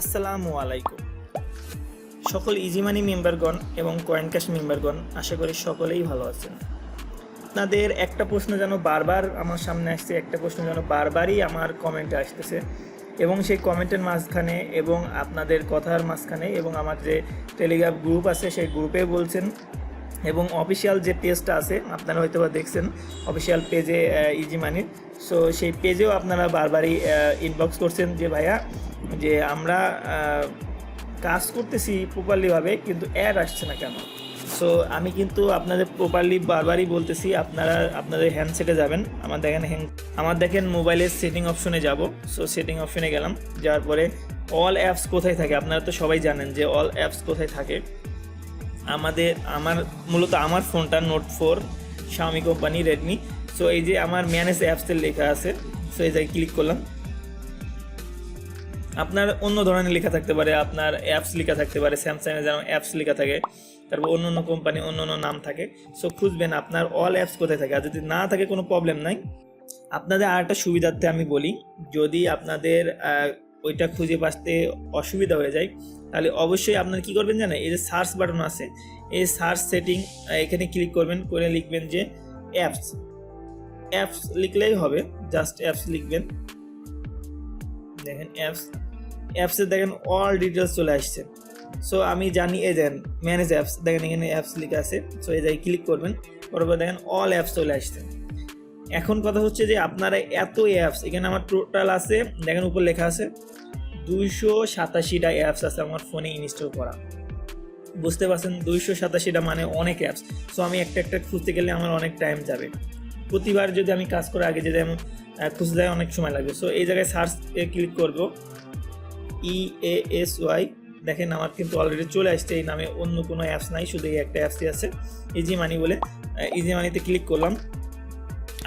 আসসালামু আলাইকুম। সকল ইজি মানি মেম্বারগণ এবং কয়েন ক্যাশ মেম্বারগণ আশা করি সকলেই ভালো আছেন। আপনাদের একটা প্রশ্ন যেন বারবার আমার সামনে আসছে, একটা প্রশ্ন যেন বারবারই আমার কমেন্টে আসতেছে এবং সেই কমেন্টের মাঝখানে এবং আপনাদের কথার মাঝখানে এবং আমার যে টেলিগ্রাম গ্রুপ আছে, সেই গ্রুপে বলছেন এবং অফিসিয়াল যে পেজটা আছে, আপনারা হয়তো বা দেখছেন অফিসিয়াল পেজে ইজি মানির সো সেই পেজেও আপনারা বারবারই ইনবক্স করছেন যে, ভাইয়া, যে আমরা কাজ করতেছি প্রপারলিভাবে কিন্তু অ্যাড আসছে না কেন? সো আমি কিন্তু আপনাদের প্রপারলি বারবারই বলতেছি, আপনারা, আপনাদের হ্যান্ডসেটে যাবেন। আমার দেখেন হ্যান্ড আমার দেখেন মোবাইলের সেটিং অপশনে যাব। সো সেটিং অপশনে গেলাম। যাওয়ার পরে অল অ্যাপস কোথায় থাকে? আপনারা তো সবাই জানেন যে অল অ্যাপস কোথায় থাকে। আমাদের, আমার, মূলত আমার ফোনটা note four Xiaomi company Redmi so এই যে আমার ম্যানেজ অ্যাপসের লেখা আছে সো এই জায়গায় ক্লিক করলাম। আপনার অন্য ধরনের লেখা থাকতে পারে, আপনার অ্যাপস লেখা থাকতে পারে স্যামসাংয়ে যেমন অ্যাপস লেখা থাকে, তারপর অন্য অন্য কোম্পানি অন্য অন্য নাম থাকে। সো খুঁজবেন আপনার অল অ্যাপস কোথায় থাকে। আর যদি না থাকে, কোনো প্রবলেম নাই। আপনাদের আর একটা সুবিধার্থে আমি বলি, যদি আপনাদের ওইটা খুঁজে বাঁচতে অসুবিধা হয়ে যায়, তাহলে অবশ্যই আপনার কি করবেন জানেন, এই যে সার্চ বাটন আছে, এই সার্চ সেটিং এখানে ক্লিক করবেন, করে লিখবেন যে অ্যাপস অ্যাপস লিখলেই হবে জাস্ট অ্যাপস লিখবেন। দেখেন অ্যাপস অ্যাপসে দেখেন অল ডিটেলস চলে আসছে। সো আমি জানি, এই দেন ম্যানেজ অ্যাপস দেখেন এখানে অ্যাপস লিখে আছে। সো এই জায়গায় ক্লিক করবেন তারপর দেখেন অল অ্যাপস চলে আসছে। এখন কথা হচ্ছে যে, আপনারা এত অ্যাপস এখানে আমার টোটাল আছে, দেখেন উপর লেখা আছে, দুইশো সাতাশিটা অ্যাপস আছে আমার ফোনে ইনস্টল করা। বুঝতে পারছেন? দুইশো সাতাশিটা মানে অনেক অ্যাপস সো আমি একটা একটা খুঁজতে গেলে আমার অনেক টাইম যাবে। প্রতিবার যদি আমি কাজ করে আগে যদি আমি খুঁজতে যাই অনেক সময় লাগবে। সো এই জায়গায় সার্চ ক্লিক করব। ই এ এস ওয়াই দেখেন আমার কিন্তু অলরেডি চলে আসছে, এই নামে অন্য কোনো অ্যাপস নাই, শুধু এই একটা অ্যাপসই আছে। ইজি মানি বলে ইজি মানিতে ক্লিক করলাম।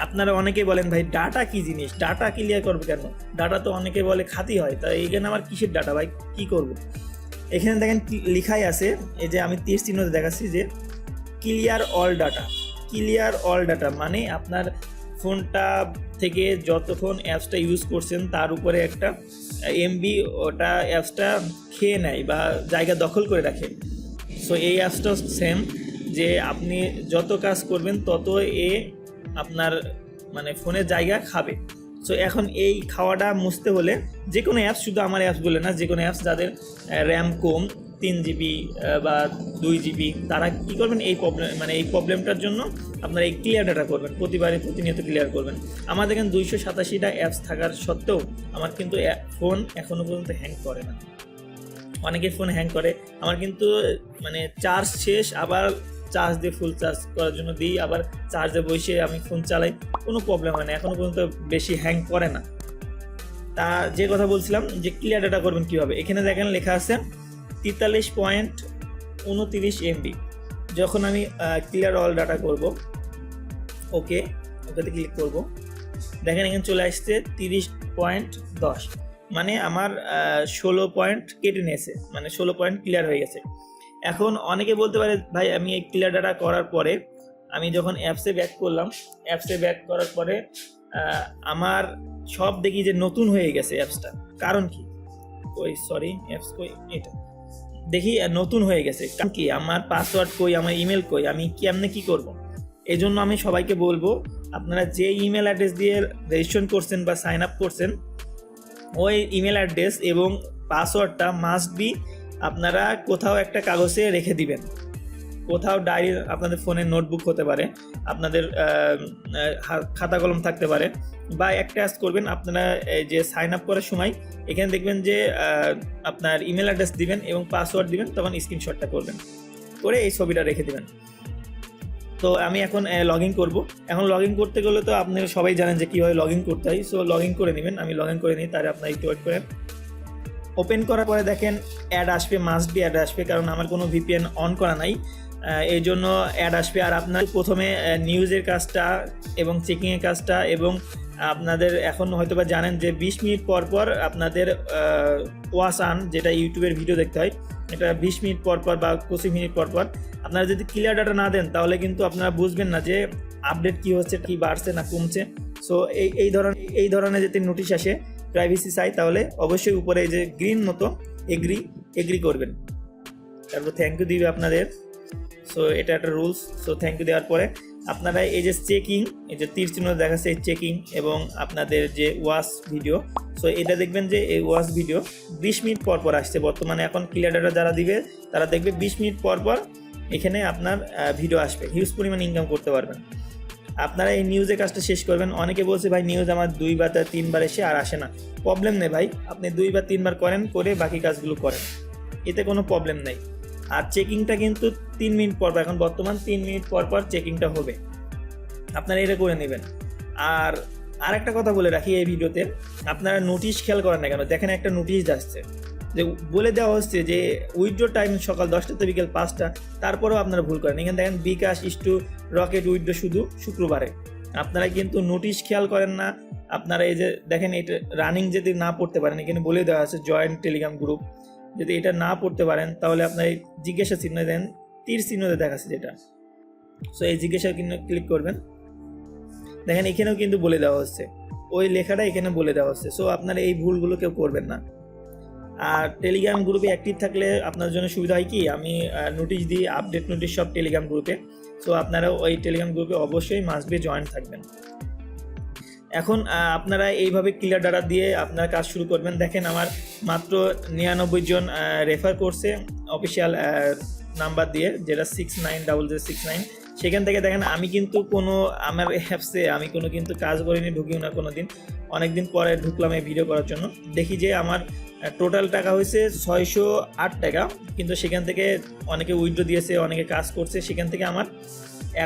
আপনারা অনেকে বলেন, ভাই ডাটা কি জিনিস? ডাটা ক্লিয়ার করবে কেন? ডাটা তো অনেকে বলে খাতি হয়। তা এইখানে আমার কিসের ডাটা ভাই, কি করব? এখানে দেখেন লিখাই আছে, এই যে আমি তীর চিহ্নতে দেখাচ্ছি যে clear all data clear all data মানে আপনার ফোনটা থেকে যতক্ষণ অ্যাপসটা ইউজ করছেন, তার উপরে একটা এমবি ওটা অ্যাপসটা খেয়ে নেয় বা জায়গা দখল করে রাখে। সো এই অ্যাপসটা সেম যে আপনি যত কাজ করবেন তত এ আপনার মানে ফোনের জায়গা খাবে। সো এখন এই খাওয়াটা মুছতে হলে যে কোনো অ্যাপস শুধু আমার অ্যাপস বলে না, যে কোনো অ্যাপস যাদের র্যাম কম তিন জিবি বা দুই জিবি তারা কী করবেন? এই প্রবলেম মানে এই প্রবলেমটার জন্য আপনারা এই ক্লিয়ার ডাটা করবেন, প্রতিবারে প্রতিনিয়ত ক্লিয়ার করবেন। আমার দেখেন দুইশো সাতাশিটা অ্যাপস থাকার সত্ত্বেও আমার কিন্তু ফোন এখনও পর্যন্ত হ্যাং করে না। অনেকের ফোন হ্যাং করে। আমার কিন্তু মানে চার্জ শেষ, আবার চার্জ দিয়ে ফুল চার্জ করার জন্য দিই, আবার চার্জে বসে আমি ফোন চালাই, কোনো প্রবলেম হয় না এখনও পর্যন্ত বেশি হ্যাং করে না। তা যে কথা বলছিলাম যে ক্লিয়ার ডাটা করবেন কীভাবে? এখানে দেখেন লেখা আছে তেতাল্লিশ পয়েন্ট উনতিরিশ এমবি। যখন আমি ক্লিয়ার অল ডাটা করব ওকে ওকেতে ক্লিক করব, দেখেন এখানে চলে আসছে তিরিশ পয়েন্ট দশ। মানে আমার ষোলো পয়েন্ট কেটে নিয়েছে মানে ষোলো পয়েন্ট ক্লিয়ার হয়ে গেছে। এখন অনেকে বলতে পারে, ভাই, আমি এই ক্লিয়ার ডাটা করার পরে, আমি যখন অ্যাপসে ব্যাক করলাম অ্যাপসে ব্যাক করার পরে আমার সব দেখি যে নতুন হয়ে গেছে অ্যাপসটা কারণ কি? ওই সরি অ্যাপস কই? এটা। দেখি নতুন হয়ে গেছে। কারণ কি, আমার পাসওয়ার্ড কই, আমার ইমেল কই, আমি কি কেমনে কি করব? এই জন্য আমি সবাইকে বলব, আপনারা যে ইমেল অ্যাড্রেস দিয়ে রেজিস্ট্রেশন করছেন বা সাইন আপ করছেন, ওই ইমেল অ্যাড্রেস এবং পাসওয়ার্ডটা মাস্ট বি আপনারা কোথাও একটা কাগজে রেখে দিবেন। কোথাও ডায়েরি আপনাদের ফোনে নোটবুক হতে পারে, আপনাদের খাতা কলম থাকতে পারে, বা একটা কাজ করবেন, আপনারা যে সাইন আপ করার সময়, এখানে দেখবেন যে আপনার ইমেল অ্যাড্রেস দিবেন এবং পাসওয়ার্ড দিবেন, তখন স্ক্রিনশটটা করবেন। করে এই ছবিটা রেখে দিবেন। তো আমি এখন লগ ইন করব। এখন লগ ইন করতে গেলে তো আপনি সবাই জানেন যে কীভাবে লগ ইন করতে হয়। সো লগ ইন করে নেবেন। আমি লগ ইন করে নিই, তাহলে আপনার একটু ওয়েট করেন। ওপেন করার পরে দেখেন অ্যাড আসবে মাস্ট বি অ্যাড আসবে, কারণ আমার কোনো ভিপিএন অন করা নাই। এই জন্য অ্যাড আসবে। আর আপনার প্রথমে নিউজের কাজটা এবং চেকিংয়ের কাজটা এবং আপনাদের এখন হয়তো বা জানেন যে বিশ মিনিট পর পর আপনাদের ওয়াশ আন যেটা ইউটিউবের ভিডিও দেখতে হয়, এটা বিশ মিনিট পর পর বা পঁচিশ মিনিট পর পর আপনারা যদি ক্লিয়ার ডাটা না দেন, তাহলে কিন্তু আপনারা বুঝবেন না যে আপডেট কি হচ্ছে, কি বাড়ছে না কমছে। সো এই এই ধরনের এই ধরনের যদি নোটিশ আসে প্রাইভেসি চাই তাহলে অবশ্যই উপরে যে গ্রিন মতো এগ্রি এগ্রি করবেন। তারপর থ্যাংক ইউ দিবে আপনাদের। সো এটা একটা রুলস সো থ্যাংক ইউ দেওয়ার পরে আপনারা এই যে চেকিং এই যে তীর চিহ্ন দেখাচ্ছে এই চেকিং এবং আপনাদের যে ওয়াশ ভিডিও সো এটা দেখবেন যে এই ওয়াশ ভিডিও বিশ মিনিট পর পর আসছে। বর্তমানে এখন ক্লিয়ার ডাটা যারা দিবে, তারা দেখবে বিশ মিনিট পর পর এখানে আপনার ভিডিও আসবে। হিউজ পরিমাণ ইনকাম করতে পারবেন। আপনারা এই নিউজের কাজটা শেষ করবেন। অনেকে বলছে, ভাই নিউজ আমার দুইবার বা তিনবার এসে আর আসে না। প্রবলেম নেই ভাই। আপনি দুইবার, তিনবার করেন, করে বাকি কাজগুলো করেন। এতে কোনো প্রবলেম নেই। আর চেকিংটা কিন্তু তিন মিনিট পর, এখন বর্তমান তিন মিনিট পর পর চেকিংটা হবে। আপনারা এটা করে নেবেন। আর আর একটা কথা বলে রাখি এই ভিডিওতে, আপনারা নোটিশ খেয়াল করেন না কেন? দেখেন একটা নোটিশ যাচ্ছে যে বলে দেওয়া হচ্ছে যে উইথড্র টাইম সকাল দশটা থেকে বিকেল পাঁচটা, তারপরেও আপনারা ভুল করেন। এখানে দেখেন বিকাশ ইস্টু রকেট উইথড্র শুধু শুক্রবারে। আপনারা কিন্তু নোটিশ খেয়াল করেন না। আপনারা এই যে দেখেন, এটা রানিং যদি না পড়তে পারেন। এখানে বলে দেওয়া আছে জয়েন্ট টেলিগ্রাম গ্রুপ যদি এটা না পড়তে পারেন, তাহলে আপনার এই জিজ্ঞাসা চিহ্ন দেন, তীর চিহ্নতে দেখাচ্ছে যেটা। সো এই জিজ্ঞাসা চিহ্ন ক্লিক করবেন। দেখেন, এখানেও কিন্তু বলে দেওয়া হচ্ছে। ওই লেখাটা এখানে বলে দেওয়া হচ্ছে। সো আপনারা এই ভুলগুলো কেউ করবেন না। আর টেলিগ্রাম গ্রুপে অ্যাক্টিভ থাকলে আপনার জন্য সুবিধা হয় কি? আমি নোটিশ দিই আপডেট নোটিশ সব টেলিগ্রাম গ্রুপে সো আপনারা ওই টেলিগ্রাম গ্রুপে অবশ্যই মাস্ট বি জয়েন থাকবেন। এখন আপনারা এইভাবে ক্লিয়ার ডাটা দিয়ে আপনার কাজ শুরু করবেন। দেখেন আমার মাত্র নিরানব্বই জন রেফার করছে অফিসিয়াল নাম্বার দিয়ে, যেটা six nine double zero six nine সেখান থেকে দেখেন, আমি কিন্তু কোনো, আমার অ্যাপসে আমি কোনো কিন্তু কাজ করিনি, ঢুকিও না কোনো দিন অনেকদিন পরে ঢুকলাম এই ভিডিও করার জন্য। দেখি যে আমার টোটাল টাকা হয়েছে ছয়শো আট টাকা। কিন্তু সেখান থেকে অনেকে উইথড্র দিয়েছে, অনেকে কাজ করছে। সেখান থেকে আমার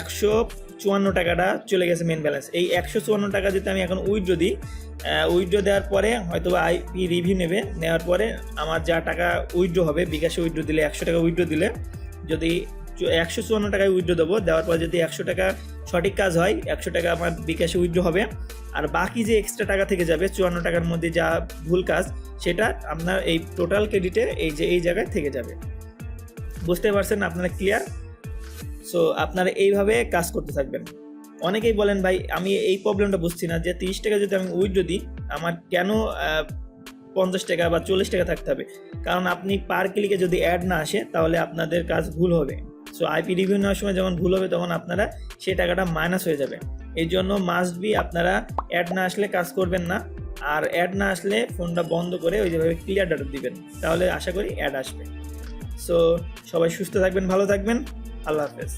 একশো চুয়ান্ন টাকাটা চলে গেছে মেন ব্যালেন্স এই একশো চুয়ান্ন টাকা যদি আমি এখন উইথড্র দিই উইথড্র দেওয়ার পরে হয়তো বা আইপি রিভিউ নেবে, নেওয়ার পরে আমার যা টাকা উইথড্র হবে, বিকাশে উইথড্র দিলে একশো টাকা উইথড্র দিলে, যদি একশো চুয়ান্ন টাকায় উইথড্র দেবো, দেওয়ার পর যদি একশো টাকা সঠিক কাজ হয়, একশো টাকা আমার বিকাশে উইথড্র হবে। আর বাকি যে এক্সট্রা টাকা থেকে যাবে, চুয়ান্ন টাকার মধ্যে যা ভুল কাজ, সেটা আপনার এই টোটাল ক্রেডিটে এই যে, এই জায়গায় থেকে যাবে। বুঝতে পারছেন আপনারা ক্লিয়ার সো আপনারা এইভাবে কাজ করতে থাকবেন। অনেকেই বলেন, ভাই, আমি এই প্রবলেমটা বুঝছি না যে তিরিশ টাকা যদি আমি উইথড্র দিই, আমার কেন পঞ্চাশ টাকা বা চল্লিশ টাকা থাকতে হবে? কারণ আপনি পার ক্লিকে যদি অ্যাড না আসে, তাহলে আপনাদের কাজ ভুল হবে। সো আইপি রিভিউ নেওয়ার সময় যখন ভুল হবে, তখন আপনারা সেই টাকাটা মাইনাস হয়ে যাবে। এই জন্য মাস্ট বি আপনারা অ্যাড না আসলে কাজ করবেন না। আর অ্যাড না আসলে ফোনটা বন্ধ করে ওই যেভাবে ক্লিয়ার ডাটা দিবেন, তাহলে আশা করি অ্যাড আসবে। সো সবাই সুস্থ থাকবেন, ভালো থাকবেন। আল্লাহ হাফেজ